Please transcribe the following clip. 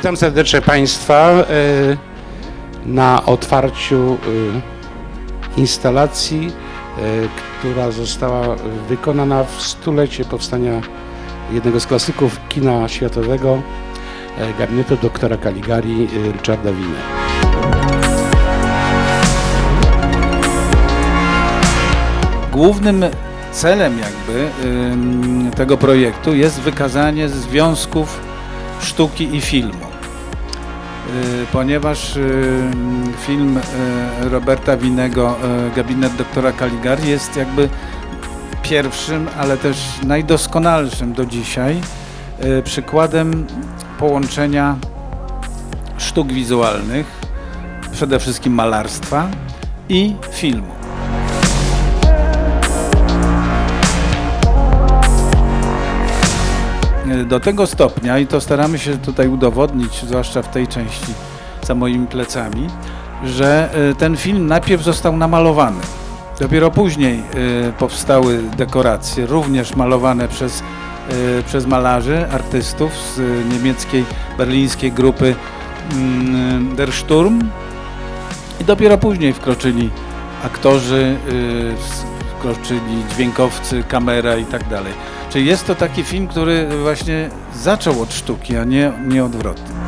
Witam serdecznie Państwa e, na otwarciu e, instalacji, e, która została wykonana w stulecie powstania jednego z klasyków kina światowego, gabinetu doktora Caligari Richarda Winy. Głównym celem jakby tego projektu jest wykazanie związków sztuki i filmu. Y, Ponieważ ym, film y, Roberta Winego y, Gabinet doktora Caligari jest jakby pierwszym, ale też najdoskonalszym do dzisiaj y, przykładem połączenia sztuk wizualnych, przede wszystkim malarstwa i filmu. Do tego stopnia i to staramy się tutaj udowodnić, zwłaszcza w tej części za moimi plecami, że y, ten film najpierw został namalowany. Dopiero później y, powstały dekoracje, również malowane przez, y, przez malarzy, artystów z niemieckiej, berlińskiej grupy mm, Der Sturm. I dopiero później wkroczyli aktorzy, wkroczyli dźwiękowcy, kamera i tak dalej. Czyli jest to taki film, który właśnie zaczął od sztuki, a nie, nie odwrotnie.